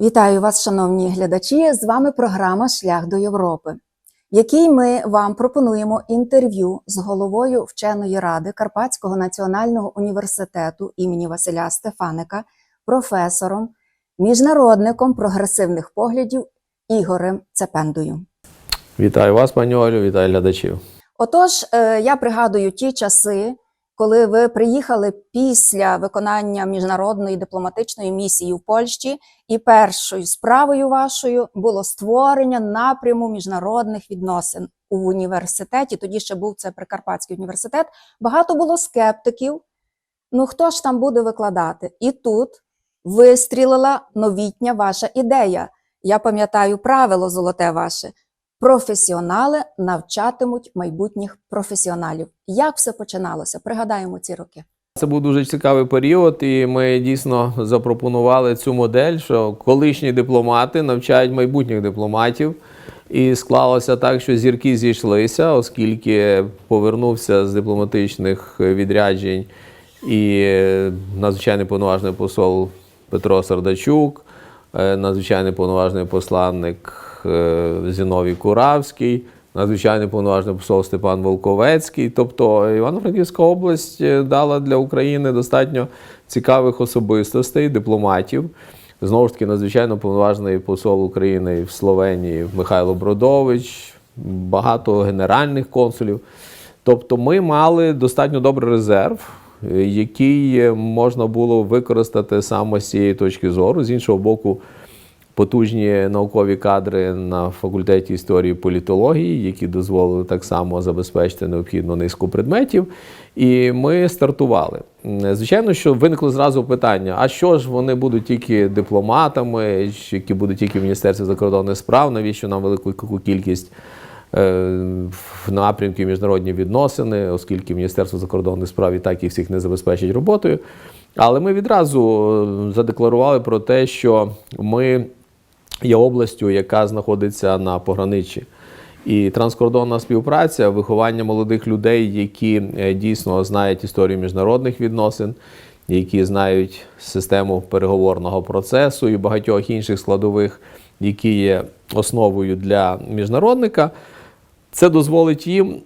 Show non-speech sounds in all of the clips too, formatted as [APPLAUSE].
Вітаю вас, шановні глядачі! З вами програма Шлях до Європи, в якій ми вам пропонуємо інтерв'ю з головою вченої ради Карпатського національного університету імені Василя Стефаника, професором, міжнародником прогресивних поглядів Ігорем Цепендою. Вітаю вас, пані Олю, вітаю глядачів. Отож, е, я пригадую ті часи, коли ви приїхали після виконання міжнародної дипломатичної місії в Польщі, і першою справою вашою було створення напряму міжнародних відносин у університеті. Тоді ще був це Прикарпатський університет. Багато було скептиків. Ну хто ж там буде викладати? І тут вистрілила новітня ваша ідея. Я пам'ятаю правило золоте ваше. Професіонали навчатимуть майбутніх професіоналів. Як все починалося? Пригадаємо ці роки. Це був дуже цікавий період, і ми дійсно запропонували цю модель, що колишні дипломати навчають майбутніх дипломатів. І склалося так, що зірки зійшлися, оскільки повернувся з дипломатичних відряджень і надзвичайний повноважний посол Петро Сардачук, е, надзвичайний повноважний посланник е, Зіновій Куравський, надзвичайний повноважний посол Степан Волковецький. Тобто Івано-Франківська область е, дала для України достатньо цікавих особистостей, дипломатів. Знову ж таки, надзвичайно повноважний посол України в Словенії Михайло Бродович, багато генеральних консулів. Тобто, ми мали достатньо добрий резерв, е, який можна було використати саме з цієї точки зору. З іншого боку, потужні наукові кадри на факультеті історії політології, які дозволили так само забезпечити необхідну низку предметів. І ми стартували. Звичайно, що виникло зразу питання: а що ж вони будуть тільки дипломатами, які будуть тільки в Міністерстві закордонних справ, навіщо нам велику кількість е, в напрямки міжнародні відносини, оскільки Міністерство закордонних справ і так їх всіх не забезпечить роботою. Але ми відразу е, задекларували про те, що ми є областю, яка знаходиться на пограничі. І транскордонна співпраця, виховання молодих людей, які е, дійсно знають історію міжнародних відносин, які знають систему переговорного процесу і багатьох інших складових, які є основою для міжнародника, це дозволить їм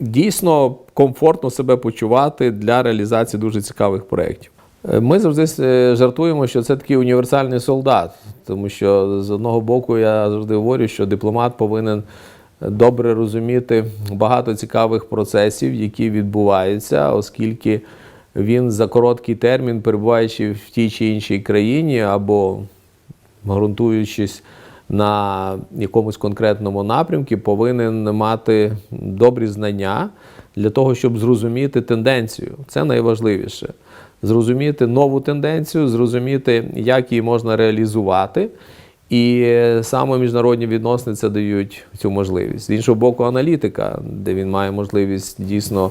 дійсно комфортно себе почувати для реалізації дуже цікавих проєктів. Е, Ми завжди е, жартуємо, що це такий універсальний солдат, тому що з одного боку я завжди говорю, що дипломат повинен добре розуміти багато цікавих процесів, які відбуваються, оскільки він за короткий термін, перебуваючи в тій чи іншій країні або ґрунтуючись на якомусь конкретному напрямку, повинен мати добрі знання для того, щоб зрозуміти тенденцію. Це найважливіше. Зрозуміти нову тенденцію, зрозуміти, як її можна реалізувати. І саме міжнародні відносини це дають цю можливість. З іншого боку, аналітика, де він має можливість дійсно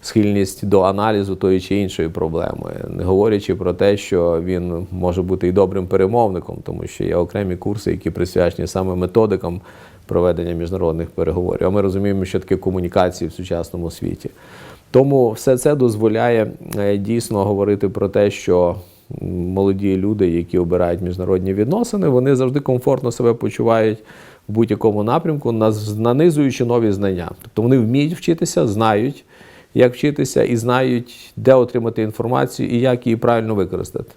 схильність до аналізу тої чи іншої проблеми, не говорячи про те, що він може бути і добрим перемовником, тому що є окремі курси, які присвячені саме методикам проведення міжнародних переговорів. А ми розуміємо, що таке комунікації в сучасному світі. Тому все це дозволяє е, дійсно говорити про те, що молоді люди, які обирають міжнародні відносини, вони завжди комфортно себе почувають в будь-якому напрямку, нанизуючи нові знання. Тобто вони вміють вчитися, знають, як вчитися, і знають, де отримати інформацію і як її правильно використати.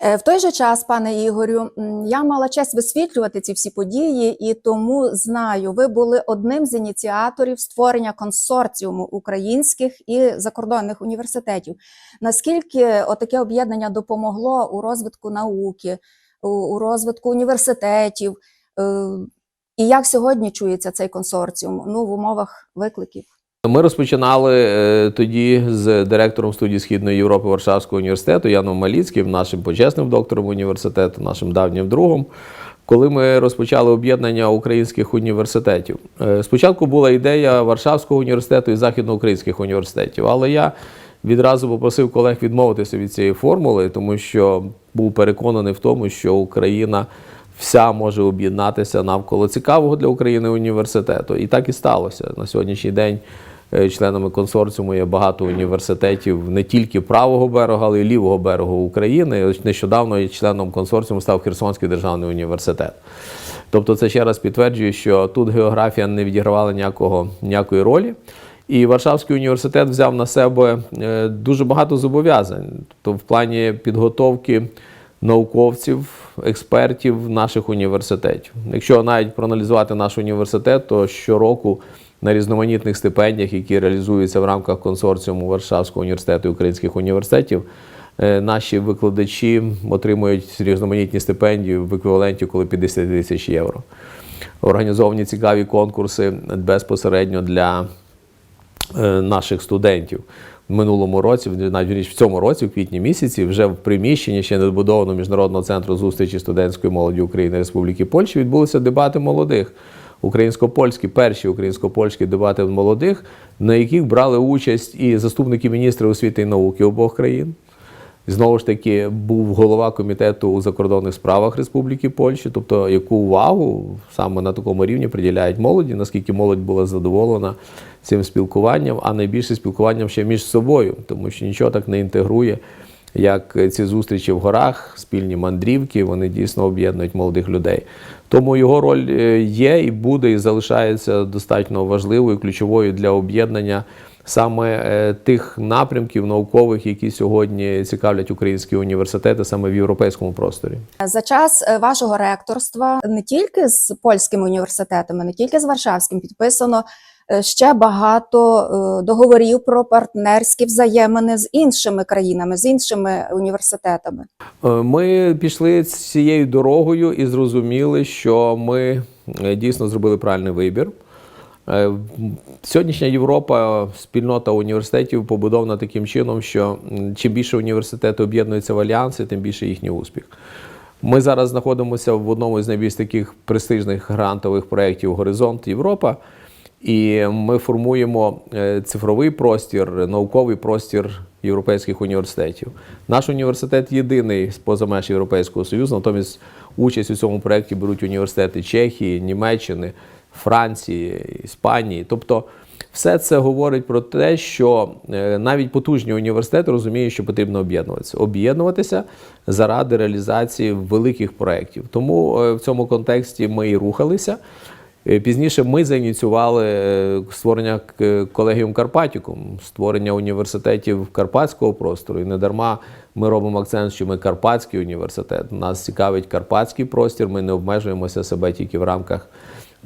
Е, В той же час, пане Ігорю, я мала честь висвітлювати ці всі події, і тому знаю, ви були одним з ініціаторів створення консорціуму українських і закордонних університетів. Наскільки отаке об'єднання допомогло у розвитку науки, у, у розвитку університетів? Е, І як сьогодні чується цей консорціум? Ну, в умовах викликів? Ми розпочинали е, тоді з директором студії Східної Європи Варшавського університету Яном Маліцьким, нашим почесним доктором університету, нашим давнім другом. Коли ми розпочали об'єднання українських університетів, Е, спочатку була ідея Варшавського університету і західноукраїнських університетів, але я відразу попросив колег відмовитися від цієї формули, тому що був переконаний в тому, що Україна вся може об'єднатися навколо цікавого для України університету. І так і сталося. На сьогоднішній день членами консорціуму є багато університетів не тільки правого берега, але й лівого берегу України. Ось нещодавно і членом консорціуму став Херсонський державний університет. Тобто, це ще раз підтверджує, що тут географія не відігравала ніякого, ніякої ролі. І Варшавський університет взяв на себе е, дуже багато зобов'язань, тобто в плані підготовки науковців, експертів наших університетів. Якщо навіть проаналізувати наш університет, то щороку на різноманітних стипендіях, які реалізуються в рамках консорціуму Варшавського університету і українських університетів, е, наші викладачі отримують різноманітні стипендії в еквіваленті коло 50 тисяч євро. Організовані цікаві конкурси безпосередньо для е, наших студентів. В минулому році, навіть в цьому році, в квітні місяці, вже в приміщенні ще недобудованого міжнародного центру зустрічі студентської молоді України Республіки Польщі відбулися дебати молодих. Українсько-польські, перші українсько-польські дебати молодих, на яких брали участь і заступники міністра освіти і науки обох країн. Знову ж таки, був голова комітету у закордонних справах Республіки Польщі, тобто яку увагу саме на такому рівні приділяють молоді, наскільки молодь була задоволена цим спілкуванням, а найбільше спілкуванням ще між собою, тому що нічого так не інтегрує, як ці зустрічі в горах, спільні мандрівки, вони дійсно об'єднують молодих людей. Тому його роль е, є і буде, і залишається достатньо важливою, ключовою для об'єднання саме е, тих напрямків наукових, які сьогодні цікавлять українські університети саме в європейському просторі. За час е, вашого ректорства не тільки з польськими університетами, не тільки з Варшавським підписано ще багато е, договорів про партнерські взаємини з іншими країнами, з іншими університетами. Е, Ми пішли цією дорогою і зрозуміли, що ми е, дійсно зробили правильний вибір. Е, Сьогоднішня Європа, спільнота університетів побудована таким чином, що чим більше університети об'єднуються в альянси, тим більше їхній успіх. Ми зараз знаходимося в одному з найбільш таких престижних грантових проєктів Горизонт Європа. І ми формуємо е, цифровий простір, науковий простір європейських університетів. Наш університет єдиний поза меж Європейського Союзу, натомість участь у цьому проєкті беруть університети Чехії, Німеччини, Франції, Іспанії. Тобто, все це говорить про те, що е, навіть потужні університети розуміють, що потрібно об'єднуватися. Об'єднуватися заради реалізації великих проєктів. Тому е, в цьому контексті ми і рухалися. Е, Пізніше ми заініціювали е, створення колегіум Карпатікум, створення університетів карпатського простору. І не дарма ми робимо акцент, що ми Карпатський університет. Нас цікавить карпатський простір. Ми не обмежуємося себе тільки в рамках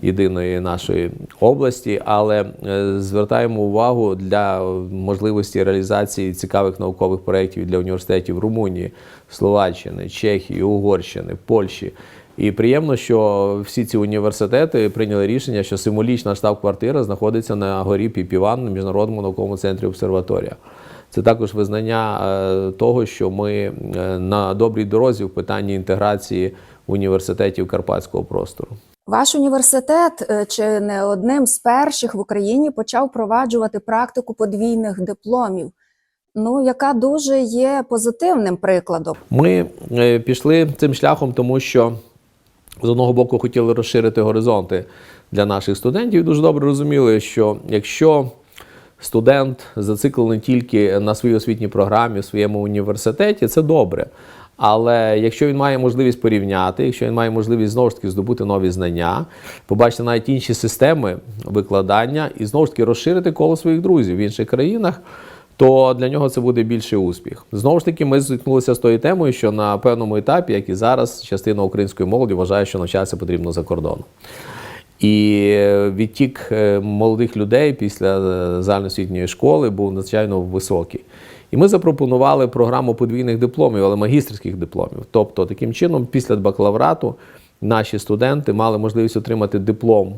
єдиної нашої області, але е, звертаємо увагу для можливості реалізації цікавих наукових проєктів для університетів Румунії, Словаччини, Чехії, Угорщини, Польщі. І приємно, що всі ці університети прийняли рішення, що символічна штаб-квартира знаходиться на горі Піпіван на міжнародному науковому центрі обсерваторія. Це також визнання е, того, що ми е, на добрій дорозі в питанні інтеграції університетів карпатського простору. Ваш університет е, чи не одним з перших в Україні почав впроваджувати практику подвійних дипломів, ну яка дуже є позитивним прикладом. Ми пішли цим шляхом, тому що з одного боку хотіли розширити горизонти для наших студентів. І дуже добре розуміли, що якщо студент зациклений тільки на своїй освітній програмі в своєму університеті, це добре. Але якщо він має можливість порівняти, якщо він має можливість знову ж таки здобути нові знання, побачити навіть інші системи викладання і знову ж таки розширити коло своїх друзів в інших країнах, то для нього це буде більший успіх. Знову ж таки, ми зіткнулися з тою темою, що на певному етапі, як і зараз, частина української молоді вважає, що навчатися потрібно за кордоном. І е, відтік е, молодих людей після е, загальноосвітньої школи був надзвичайно високий. І ми запропонували програму подвійних дипломів, але магістерських дипломів. Тобто, таким чином, після бакалаврату наші студенти мали можливість отримати диплом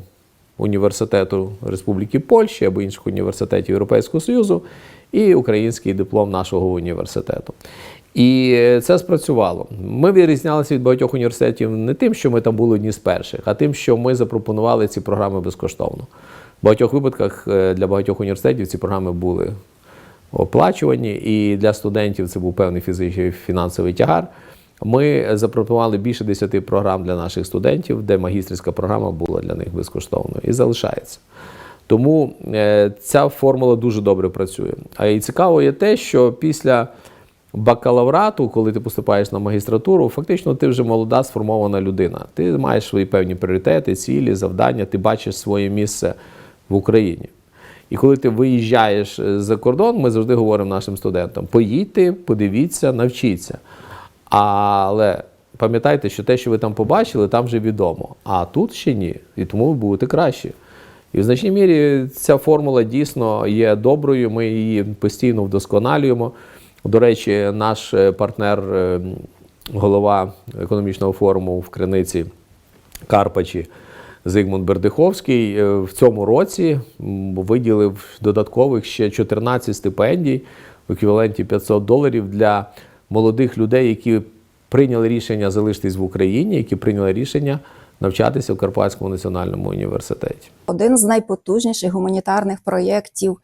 університету Республіки Польщі або інших університетів Європейського Союзу і український диплом нашого університету. І це спрацювало. Ми відрізнялися від багатьох університетів не тим, що ми там були одні з перших, а тим, що ми запропонували ці програми безкоштовно. В багатьох випадках е, для багатьох університетів ці програми були оплачувані, і для студентів це був певний фізичний фінансовий тягар. Ми запропонували більше 10 програм для наших студентів, де магістерська програма була для них безкоштовною і залишається. Тому е, ця формула дуже добре працює. А і цікаво є те, що після бакалаврату, коли ти поступаєш на магістратуру, фактично ти вже молода сформована людина. Ти маєш свої певні пріоритети, цілі, завдання, ти бачиш своє місце в Україні. І коли ти виїжджаєш е, за кордон, ми завжди говоримо нашим студентам: поїдьте, подивіться, навчіться. Але пам'ятайте, що те, що ви там побачили, там вже відомо. А тут ще ні. І тому ви будете кращі. І в значній мірі ця формула дійсно є доброю. Ми її постійно вдосконалюємо. До речі, наш е, партнер, е, голова економічного форуму в Криниці Карпачі Зигмунд Бердиховський е, в цьому році виділив додаткових ще 14 стипендій в еквіваленті 500 доларів для молодих людей, які прийняли рішення залишитись в Україні, які прийняли рішення навчатися в Карпатському національному університеті. Один з найпотужніших гуманітарних проєктів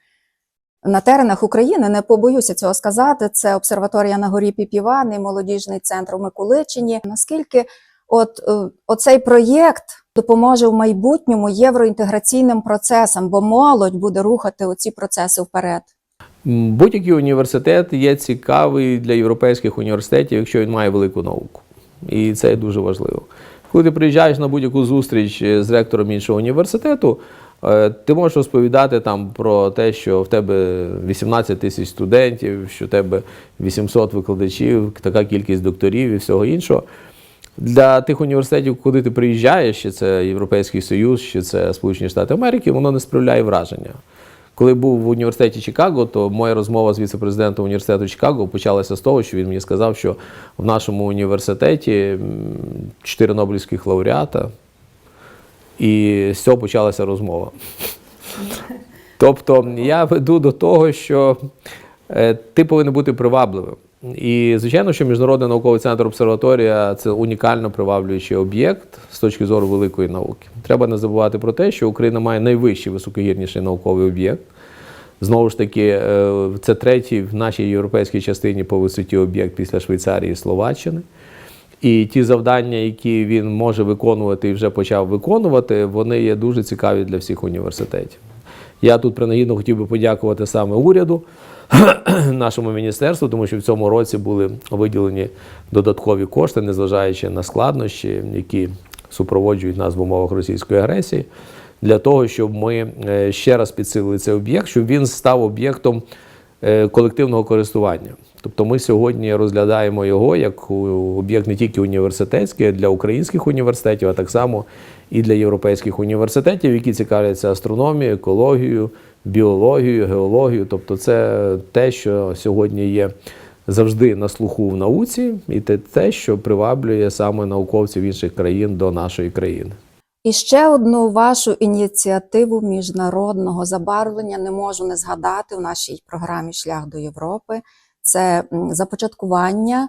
на теренах України, не побоюся цього сказати, це обсерваторія на горі Піпівани, молодіжний центр у Миколичині. Наскільки от е, оцей проєкт допоможе в майбутньому євроінтеграційним процесам, бо молодь буде рухати оці процеси вперед. Будь-який університет є цікавий для європейських університетів, якщо він має велику науку. І це дуже важливо. Коли ти приїжджаєш на будь-яку зустріч е, з ректором іншого університету, е, ти можеш розповідати там про те, що в тебе 18 тисяч студентів, що в тебе 800 викладачів, така кількість докторів і всього іншого. Для тих університетів, куди ти приїжджаєш, чи це Європейський Союз, чи це Сполучені Штати Америки, воно не справляє враження. Коли був в університеті Чикаго, то моя розмова з віце-президентом університету Чикаго почалася з того, що він мені сказав, що в нашому університеті чотири Нобелівських лауреата, і з цього почалася розмова. [LAUGHS] Тобто я веду до того, що е, ти повинен бути привабливим. І звичайно, що Міжнародний науковий центр обсерваторія це унікально приваблюючий об'єкт з точки зору великої науки. Треба не забувати про те, що Україна має найвищий високогірніший науковий об'єкт. Знову ж таки, е, це третій в нашій європейській частині по висоті об'єкт після Швейцарії і Словаччини. І ті завдання, які він може виконувати і вже почав виконувати, вони є дуже цікаві для всіх університетів. Я тут принагідно хотів би подякувати саме уряду, [CLEARS THROAT] нашому міністерству, тому що в цьому році були виділені додаткові кошти, незважаючи на складнощі, які супроводжують нас в умовах російської агресії, для того, щоб ми е, ще раз підсилили цей об'єкт, щоб він став об'єктом е, колективного користування. Тобто ми сьогодні розглядаємо його як об'єкт не тільки університетський, а для українських університетів, а так само і для європейських університетів, які цікавляться астрономією, екологією, біологією, геологією. Тобто, це те, що сьогодні є завжди на слуху в науці, і те, що приваблює саме науковців інших країн до нашої країни. І ще одну вашу ініціативу міжнародного забарвлення не можу не згадати в нашій програмі Шлях до Європи. Це започаткування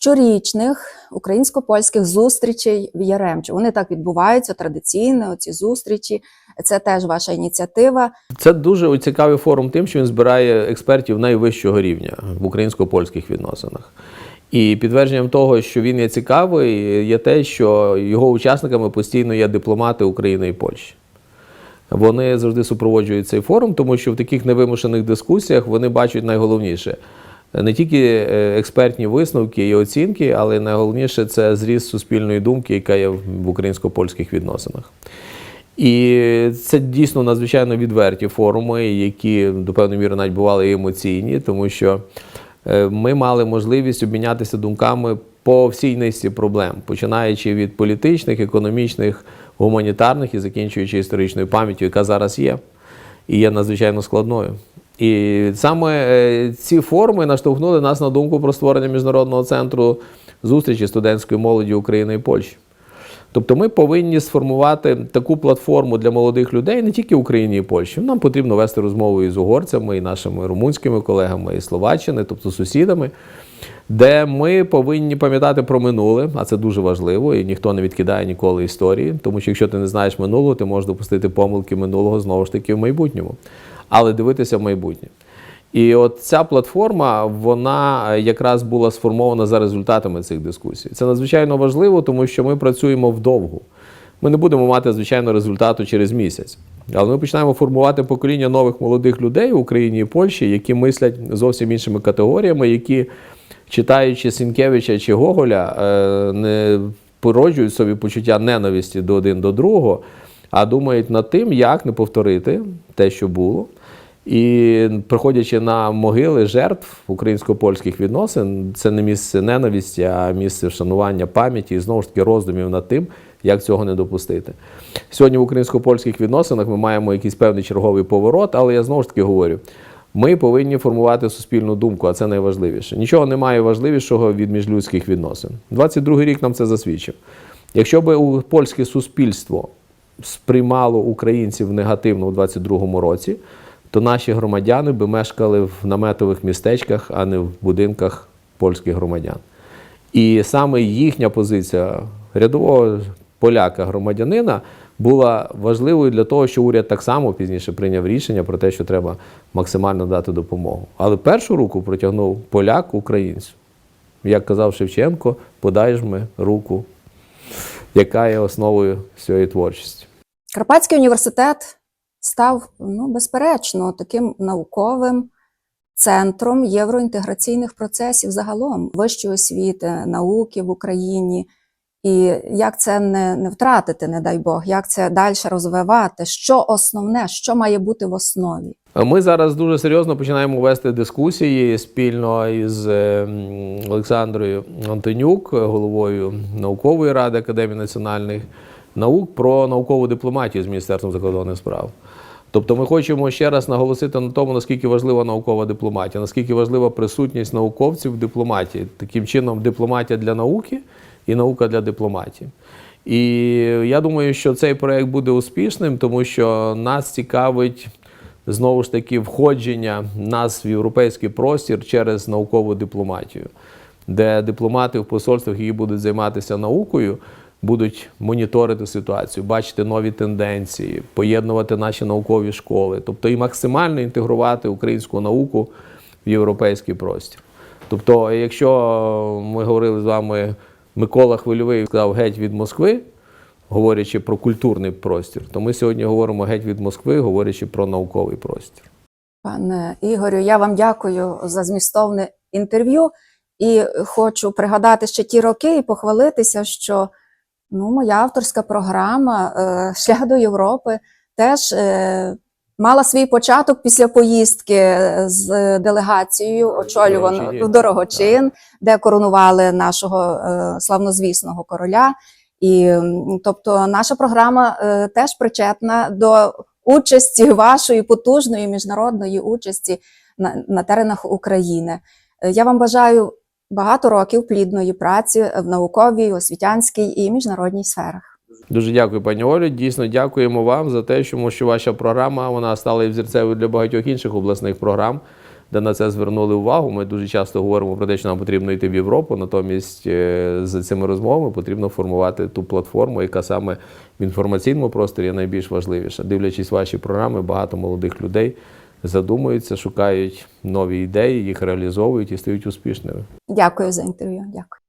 щорічних українсько-польських зустрічей в Яремчу. Вони так відбуваються традиційно. Ці зустрічі. Це теж ваша ініціатива. Це дуже цікавий форум тим, що він збирає експертів найвищого рівня в українсько-польських відносинах. І підтвердженням того, що він є цікавий, є те, що його учасниками постійно є дипломати України і Польщі. Вони завжди супроводжують цей форум, тому що в таких невимушених дискусіях вони бачать найголовніше не тільки е, експертні висновки і оцінки, але найголовніше це зріст суспільної думки, яка є в українсько-польських відносинах. І це дійсно надзвичайно відверті форуми, які до певної міри навіть бували і емоційні, тому що е, ми мали можливість обмінятися думками по всій низці проблем, починаючи від політичних, економічних, гуманітарних і закінчуючи історичною пам'яттю, яка зараз є, і є надзвичайно складною. І саме е, ці форуми наштовхнули нас на думку про створення міжнародного центру зустрічі студентської молоді України і Польщі. Тобто ми повинні сформувати таку платформу для молодих людей не тільки Україні і Польщі. Нам потрібно вести розмову і з угорцями, і нашими румунськими колегами, і Словаччини, тобто сусідами, де ми повинні пам'ятати про минуле, а це дуже важливо, і ніхто не відкидає ніколи історії, тому що якщо ти не знаєш минулого, ти можеш допустити помилки минулого знову ж таки в майбутньому, але дивитися в майбутнє. І от ця платформа, вона якраз була сформована за результатами цих дискусій. Це надзвичайно важливо, тому що ми працюємо вдовгу. ми не будемо мати, звичайно, результату через місяць. Але ми починаємо формувати покоління нових молодих людей в Україні і Польщі, які мислять зовсім іншими категоріями, які, читаючи Сінкевича чи Гоголя, е, не породжують собі почуття ненависті до один до другого, а думають над тим, як не повторити те, що було. І приходячи на могили жертв українсько-польських відносин, це не місце ненависті, а місце вшанування пам'яті і знову ж таки роздумів над тим, як цього не допустити. Сьогодні в українсько-польських відносинах ми маємо якийсь певний черговий поворот, але я знову ж таки говорю: ми повинні формувати суспільну думку, а це найважливіше. Нічого немає важливішого від міжлюдських відносин. 22-й рік нам це засвідчив. Якщо би польське суспільство сприймало українців негативно у 22-му році, то наші громадяни би мешкали в наметових містечках, а не в будинках польських громадян. І саме їхня позиція рядового поляка-громадянина була важливою для того, що уряд так само пізніше прийняв рішення про те, що треба максимально дати допомогу. Але першу руку протягнув поляк українцю. Як казав Шевченко, подай ж ми руку, яка є основою всієї творчості. Карпатський університет став ну, безперечно таким науковим центром євроінтеграційних процесів загалом вищої освіти, науки в Україні. І як це не, не втратити, не дай Бог, як це далі розвивати? Що основне, що має бути в основі? Ми зараз дуже серйозно починаємо вести дискусії спільно із е, Олександрою Антонюк, головою наукової ради Академії національних наук, про наукову дипломатію з Міністерством закордонних справ. Тобто ми хочемо ще раз наголосити на тому, наскільки важлива наукова дипломатія, наскільки важлива присутність науковців в дипломатії. Таким чином, дипломатія для науки і наука для дипломатії. І я думаю, що цей проект буде успішним, тому що нас цікавить знову ж таки входження нас в європейський простір через наукову дипломатію, де дипломати в посольствах, які будуть займатися наукою, будуть моніторити ситуацію, бачити нові тенденції, поєднувати наші наукові школи, тобто і максимально інтегрувати українську науку в європейський простір. Тобто, якщо ми говорили з вами, Микола Хвильовий сказав геть від Москви, говорячи про культурний простір, то ми сьогодні говоримо геть від Москви, говорячи про науковий простір. Пане Ігорю, я вам дякую за змістовне інтерв'ю і хочу пригадати ще ті роки і похвалитися, що ну, моя авторська програма е, Шлях до Європи теж е, мала свій початок після поїздки з делегацією, очолюваною в Дорогочин, де коронували нашого е, славнозвісного короля. І тобто наша програма е, теж причетна до участі вашої потужної міжнародної участі на, на теренах України. Е, Я вам бажаю багато років плідної праці в науковій, освітянській і міжнародній сферах. Дуже дякую, пані Олі. Дійсно дякуємо вам за те, тому що ваша програма вона стала і взірцевою для багатьох інших обласних програм, де на це звернули увагу. Ми дуже часто говоримо про те, що нам потрібно йти в Європу. Натомість е, за цими розмовами потрібно формувати ту платформу, яка саме в інформаційному просторі є найбільш важливіша. Дивлячись ваші програми, багато молодих людей задумуються, шукають нові ідеї, їх реалізовують і стають успішними. Дякую за інтерв'ю. Дякую.